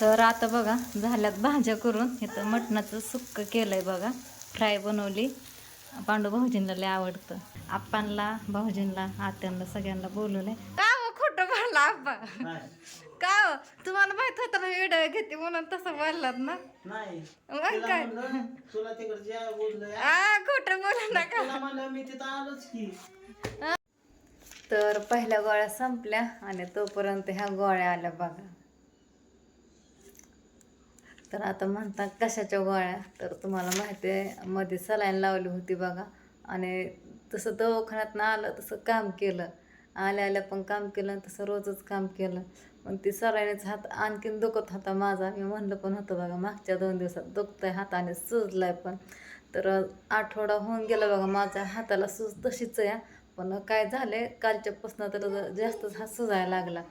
तर आता बघा झाल्यात भाज्या करून. इथं मटणाचं सुक्क केलंय बघा. फ्राय बनवली. पांडू भाऊजींना लय आवडतं. आप्पांना भाऊजींना आत्यांना सगळ्यांना बोलवलंय. का हो खोटं बोलला आप्पा? का हो? तुम्हाला माहीत होतं ना व्हिडिओ घेते म्हणून तसं बोललात ना? नाही. मग काय? आ खोटं बोलू नका. तुला म्हणलं मी तिथं आलोच की. तर पहिल्या गोळ्या संपल्या आणि तोपर्यंत ह्या गोळ्या आल्या बघा. तर आता म्हणतात कशाच्या गोळ्या? तर तुम्हाला माहिती आहे मध्ये सलाईन लावली होती बघा. आणि तसं दवाखान्यात आलं तसं काम केलं. आल्या आल्या पण काम केलं तसं रोजच काम केलं. पण ती सलाईनेच हात आणखीन दुखत होता माझा. मी म्हणलं पण होतं बघा मागच्या दोन दिवसात दुखतंय हाताने सुजलाय पण. तर आठवडा होऊन गेला बघा माझ्या हाताला सूज तशीच आहे. पण काय झाले कालच्यापासून तर जास्तच हात सुजायला लागला.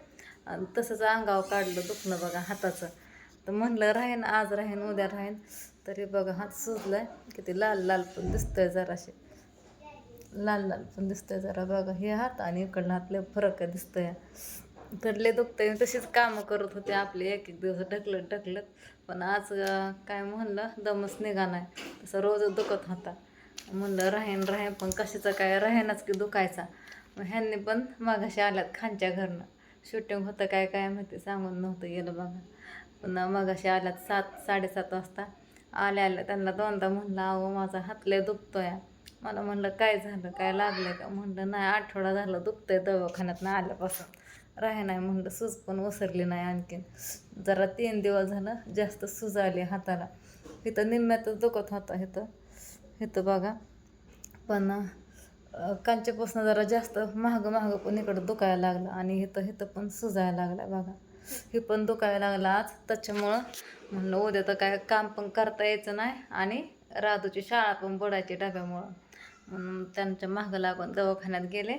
आणि तसंच अंगावर काढलं दुखणं बघा हाताचं. तर म्हणलं राहीन आज राहीन उद्या राहीन. तरी बघा हात सुजलाय किती लाल लाल पण दिसतंय जराशे. लाल लाल पण दिसतंय जरा. बघा हे हात आणि इकडला हात फरक आहे दिसतोय. तर दुखतंय. तशीच कामं करत होते आपले एक एक दिवस ढकलत ढकलत. पण आज काय म्हणलं दमच निघा नाही तसं रोजच दुखत होता. म्हणलं राहीन राहीन पण कशाचं काय? राहीनच की दुखायचा. मग ह्यांनी पण मागाशी आल्यात खानच्या घरनं. शूटिंग होतं काय काय माहिती सांगून नव्हतं गेलं बघा. पण मगाशी आल्यात सात साडेसात वाजता. आल्या आल्या त्यांना दोनदा म्हणलं अहो माझा हातले दुखतोय. मला म्हणलं काय झालं? काय लागलं का? म्हणलं नाही आठवडा झालं दुखतंय दवाखान्यात आल्यापासून. राहे नाही म्हणलं सूज पण ओसरली नाही आणखीन. जरा तीन दिवस झालं जास्त सूज आली हाताला. इथं निम्म्यातच दुखत होता इथं. इथं बघा. पण अं, जरा जास्त महाग महाग पण इकडं दुखायला लागलं आणि इथं इथं पण सुजायला लागला बघा. हे पण दुखायला लागला आज. त्याच्यामुळं म्हणलं उद्या तर काय काम पण करता यायचं नाही आणि राधूची शाळा पण बुडायची डब्यामुळं. म्हणून त्यांच्या मागं लागून दवाखान्यात गेले.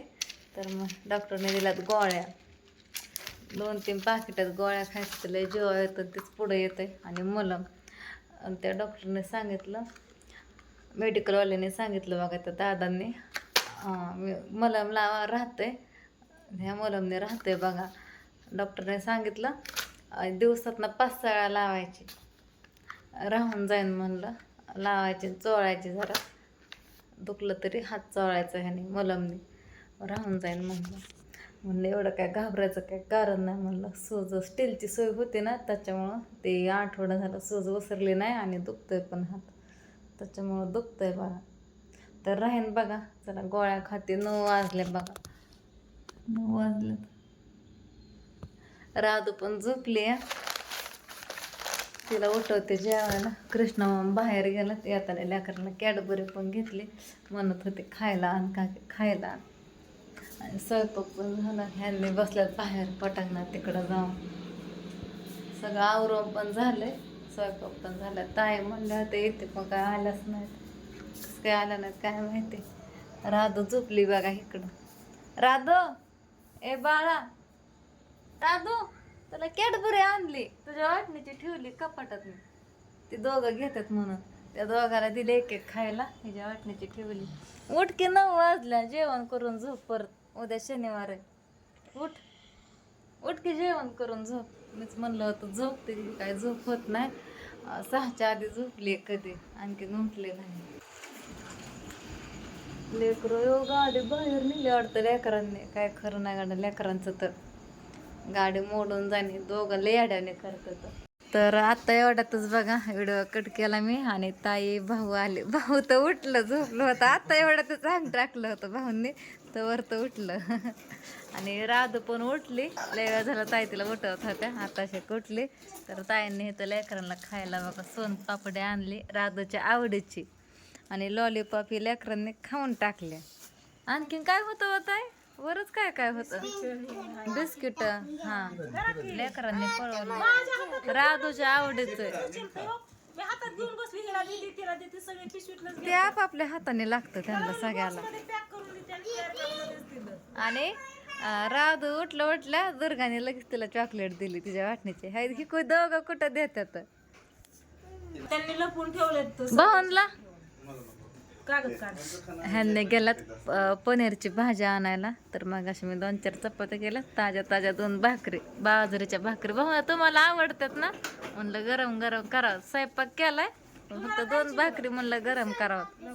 तर मग डॉक्टरने दिल्यात गोळ्या. दोन तीन पाकिटात गोळ्या खायचं लय जेव्हा येतं तेच पुढं येतं आणि मलम आणि त्या डॉक्टरने सांगितलं मेडिकलवाल्याने सांगितलं बघा त्या दादांनी. मलम लावा राहते ह्या मलमने राहते बघा. डॉक्टरने सांगितलं दिवसातनं पाच सळा लावायची. राहून जाईन म्हणलं लावायची चोळायची जरा. दुखलं तरी हात चोळायचं ह्याने मलमने. राहून जाईन म्हणलं. म्हणलं एवढं काय घाबरायचं काय कारण नाही म्हणलं. सूज स्टीलची सोय होती ना त्याच्यामुळं ते आठवडा झालं सूज ओसरली नाही आणि दुखतोय पण हात. त्याच्यामुळं दुखतंय बघा तर राहीन बघा जरा गोळ्या खाते नऊ वाजले बघा. नऊ वाजले. राधू पण झोपली. तिला उठवते जेवायला. कृष्णा बाहेर गेला. ते येताना लेकरांना कॅडबरी पण घेतली. म्हणत होते खायला आण का खायला आण. आणि स्वयंपाक पण झाला. ह्यांनी बसल्यात बाहेर पटांगणात तिकडं जाऊन. सगळं आवरून पण झालंय. स्वयंपाक पण झाला. ताई म्हणल्या ते येते पण काय आल्याच नाहीत. कसं काय आल्या नाहीत काय माहिती. राधू झोपली बघा इकडं. राधू! ए बाळा! राधू तुला कॅडबरी आणली. तुझ्या वाटणीची ठेवली कपाटात ती दोघं घेतात म्हणून. त्या दोघाला दिले एक एक खायला हिच्या वाटणीची ठेवली. उठ की नऊ वाजल्या जेवण करून झोप परत. उद्या शनिवार आहे. उठ. उठ की जेवण करून झोप. मीच म्हणलं होतं झोप ते काय झोप होत नाही. सहाच्या आधी झोपली कधी. आणखी उठले नाही. लेकरं गाडी बाहेर नेली वाटतं लेकरांनी. काय खरं नाही गाडं लेकरांचं तर. गाडी मोडून जाणे दोघं लेड्याने करतात. तर आता एवढ्यातच बघा व्हिडिओ कट केला मी आणि ताई भाऊ आले. भाऊ तर उठलं झोपलं होतं. आता एवढ्यातच अंग टाकलं होतं भाऊंनी तर वर तर उठलं. आणि राधू पण उठली. लय वेळ झाला ताई तिला उठवत होत्या. आताशे उठली. तर ताईंनी इथं लेकरांना खायला बघा सोन पापडे आणली राधूच्या आवडीची. आणि लॉलीपॉप ही लेकरांनी खाऊन टाकले आणखीन काय होतं हो ताई? वरच काय काय होतं? बिस्किट हा. लेकरांनी पळवलं. राधूच्या आवडीचं. देते सगळे पिशवीतलं ते आपापल्या हाताने लागतं त्यांना सगळ्याला. आणि राधू उठलं उठल्या दुर्गाने लगेच तिला चॉकलेट दिली तिच्या वाटणीची. हाय ही कोण दोघं कुठं देतात? त्यांनी लपून ठेवलेत तो भावनला? कागद काढ. ह्यांनी गेलात पनीरची भाजी आणायला. तर मग अशी मी दोन चार चपात्या केल्या. ताज्या ताज्या दोन भाकरी. बाजरीच्या भाकरी. भाऊ तुम्हाला आवडतात ना? म्हणलं गरम गरम करावं स्वयंपाक केलाय. फक्त दोन भाकरी म्हणलं गरम करावं.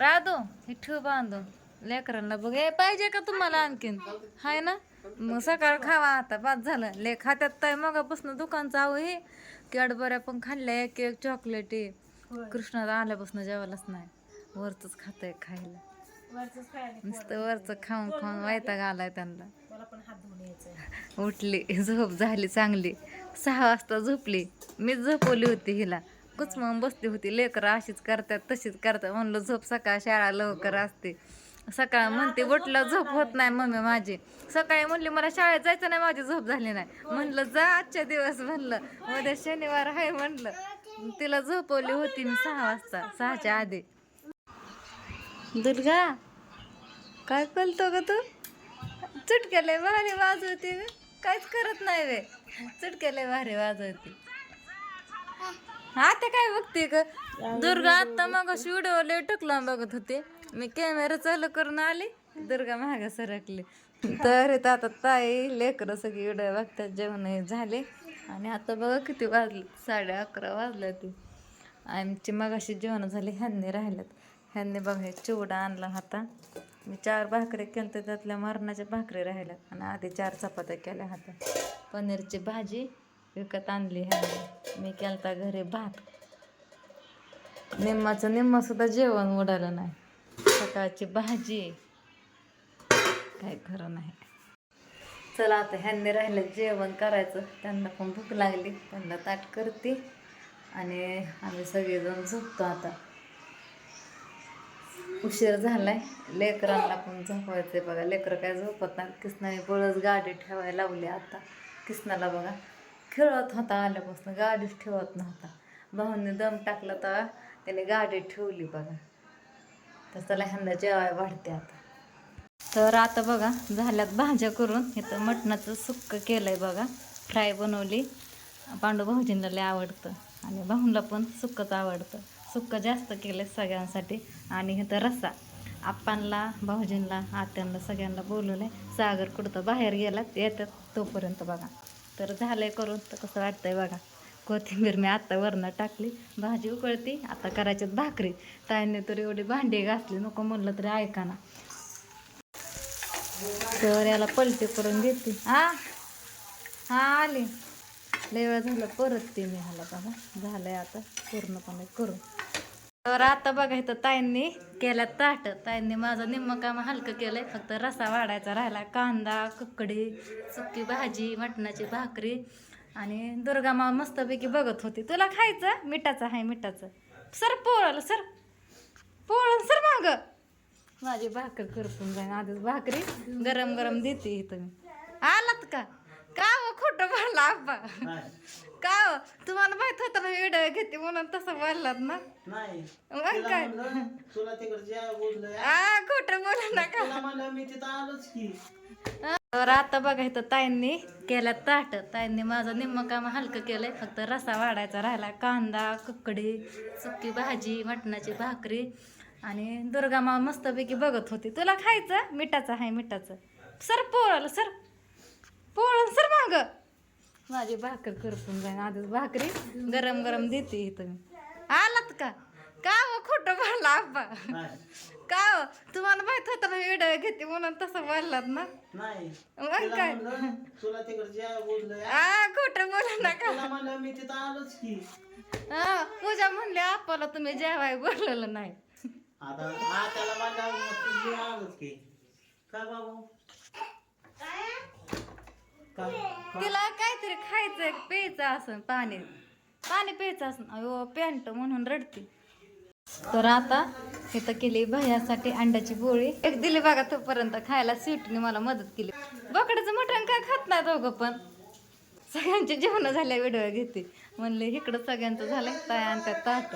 राधू हे ठेव बांधून. लेकरांना बघ. हे पाहिजे का तुम्हाला आणखीन? हाय ना? मग सकाळ खावा आता. बाद झालं. ले खात्यात तर मगापासून दुकानचं आहो हे. कॅडबऱ्या पण खाल्ल्या एक एक चॉकलेटी कृष्णात आल्यापासून जेवायलाच नाही. वरच खातंय खायला. नुसतं वरचं खाऊन खाऊन वैताग आलाय त्यांना. उठली झोप झाली चांगली. सहा वाजता झोपली. मीच झोपवली होती हिला. कुचमून बसली होती. लेकरं अशीच करतात तशीच करतात. म्हणलं झोप सकाळ शाळा लवकर असते. सकाळ म्हणते उठलं झोप होत नाही मम्मी माझी. सकाळी म्हणली मला शाळेत जायचं नाही माझी झोप झाली नाही. म्हणलं जा आजच्या दिवस म्हणलं. उद्या शनिवार आहे म्हणलं. तिला झोपवली होती मी सहा वाजता सहाच्या आधी. दुर्गा काय कळतो ग तू? चुटकेले भारी वाजवते ग. काहीच करत नाही वे. चुटकेले भारी वाजवते. आता काय बघते ग? दुर्गा आता मग व्हिडिओ लय टकला बघत होते. मी कॅमेरा चालू करून आले दुर्गा महागा सरकली. तर आता ताई लेकरं सगळी व्हिडिओ बघतात जेवणही झाले. आणि आता बघा किती वाजले साडे अकरा वाजले ती. आमची मग अशी जेवण झाली ह्यांनी राहिल्यात ह्यांनी बघा हे चिवडा आणला होता. मी चार भाकरी केल्या त्यातल्या मरणाच्या भाकरी राहिल्यात आणि आधी चार चपात्या केल्या होत्या. पनीरची भाजी विकत आणली ह्यांनी. मी केलता घरी भात. निम्माचं निम्मा सुद्धा जेवण उडालं नाही. सकाळची भाजी. काय खरं नाही. चला आता ह्यांनी राहिलं जेवण करायचं. त्यांना पण भूक लागली. त्यांना ताट करते. आणि आम्ही सगळेजण झोपतो आता. उशीर झालाय. लेकरांना पण झोपवायचंय बघा. लेकरं काय झोपत नाही किसनाने बळच गाडी ठेवायला लावली आता. किसनाला बघा. खेळत होता आल्यापासून. गाडीच ठेवत नव्हता. भाऊने दम टाकला तर त्याने गाडी ठेवली बघा. तर त्याला ह्यांना जेवाय वाढते आता. तर आता बघा झाल्यात भाज्या करून. इथं मटणाचं सुक्क केलंय बघा. फ्राय बनवली. पांडू भाऊजींना लय आवडतं. आणि भाऊंला पण सुक्कंच आवडतं. सुक्क जास्त केलं सगळ्यांसाठी. आणि इथं रस्सा. आप्पांना भाऊजींना आत्यांना सगळ्यांना बोलवलंय. सागर कुठं बाहेर गेलात येतात तोपर्यंत बघा. तर झालंय करून तर कसं वाटतंय बघा. कोथिंबीर मी आत्ता वरनं टाकली भाजी उकळती आता करायच्यात भाकरी. ताईने तर एवढी भांडी घातली नको म्हणलं तरी ऐका ना. तर याला पलटी करून देते. हा हा आली. लय वेळ झालं परत ते मी ह्याला बघा. झालंय आता पूर्णपणे करून. तर आता बघा इथं ताईंनी केल्या ताट. ताईंनी माझं निम्म काम हलकं केलंय. फक्त रसा वाढायचा राहिला. कांदा ककडी सुकी भाजी मटणाची भाकरी. आणि दुर्गा मा मस्तपैकी बघत होती. तुला खायचं? मिठाचं आहे मिठाचं. सर पोळाला सर. पोळण सर माग. माझी भाकर करपून जाईन. आधीच भाकरी गरम गरम देते इथं मी. आलात का? का हो? खोटं बोलला आप्पा? का हो? तुम्हाला माहीत होतं ना व्हिडिओ घेते म्हणून तसं बोललात ना. नाही. मग काय? म्हणलं, तुला तिकडे जे बोललं आ खोटं बोलू नका. तुला म्हणलं मी तिथं आलोच की. तर आता बघा इथं ताईंनी केलं ताट. ताईंनी माझं निम्म काम हलकं केलंय. फक्त रसा वाढायचा राहिला. कांदा ककडी सुकी भाजी मटणाची भाकरी आणि दुर्गा मा मस्तपैकी बघत होती. तुला खायचं? मिठाचं आहे मिठाचं. सर पोळलं सर. पोळ सर माग. माझी भाकर करपून जाईन. आधीच भाकरी गरम गरम देते इथं आलात का? का हो खोटं बोलला आप्पा का हो? तुम्हाला माहीत होतं ना व्हिडिओ घेते म्हणून तसं बोललात ना. नाही. मग तिला काय म्हणलं, तुला तिकडे जे बोललं आ खोटं बोलू नका. तुला म्हणलं मी तिथं आलोच की. हा पूजा म्हणले आपल्याला तुम्ही जेवाय बोललेलं नाही. आता हा त्याला म्हणलं मग तू जे आलोच की. काय बाबू? काय काय? तिला काहीतरी खायचं प्यायचं असं पाणी. पाणी प्यायचं असं अयो पॅन्ट म्हणून रडते. तर आता इथं केली भयासाठी अंड्याची पोळी. एक दिली बघा तोपर्यंत खायला स्वीटने मला मदत केली. बोकडाचं मटण काय खात नाही दोघं पण? सगळ्यांचे जेवण झाल्या व्हिडिओ घेते. म्हणले इकडं सगळ्यांचं झालं ताय आणतात ताट.